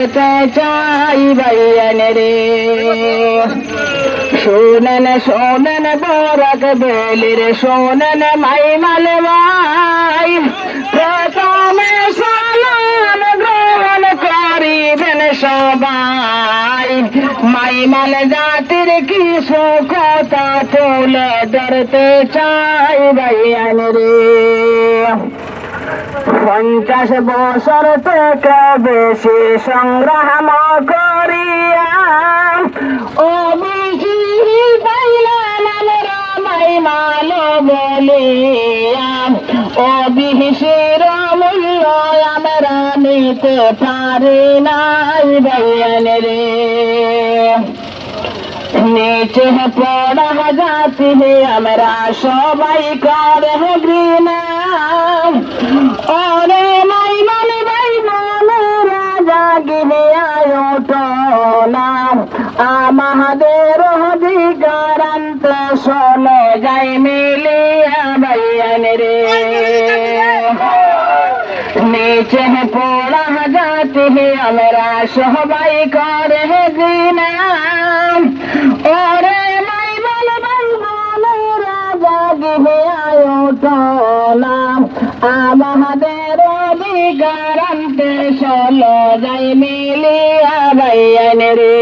চাই বাইয়ান রে শোনেন শোনেন বরক বেলির শোনেন মাই মালে মাই প্রথমে সালাম গ্রহণ করিবেন সবাই। মাই মাল জাতির কি সুখতা তুলে ধরতে চাই বাইয়ান রে পঞ্চাশ বছর থেকে বেশি সংগ্রাম করিয়া ও ও মূল্য আমরা নিতে পারি নাই বয়ান রে নিচে পড়া যাতি আমরা সবাই করে ঘৃণা ওরে মাই মানে ভাই মানে রাজা গিনে আয়োটো না আমাদের অধিকারান্ত শোনো যাই মিলিয়া বাইয়ান রে নিচে পড়া যাতে আমরা সবাই করে দিনা ওরে মাই বল রাজা গিয়ে আয়োটনা আমাদের অধিকারান্তে চলো যাই মিলিয়া বাইয়ান রে।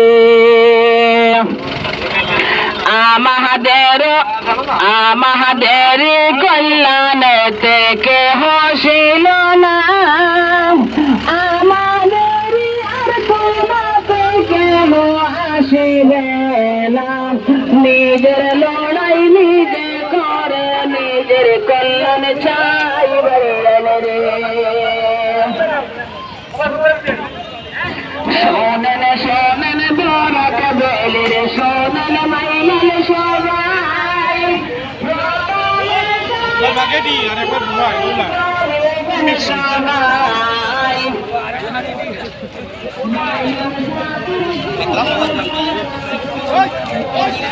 আমাদের আমাদের কল্যাণ থেকে হসিল না। আমাদের আর কোনা থেকে আসিবে নিজের লড়াই নিজে করে নিজের কল্যাণ চাই বললেন রে শোনেন শোনেন বরক বেলির শোনেন মাইলেন সবাই. সবাই। I'm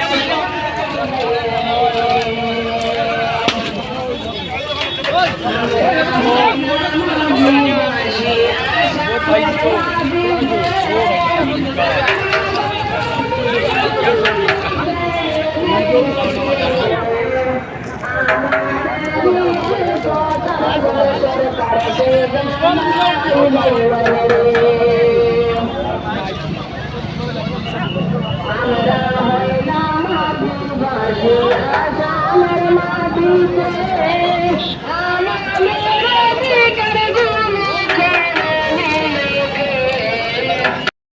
আমার মাটিতে।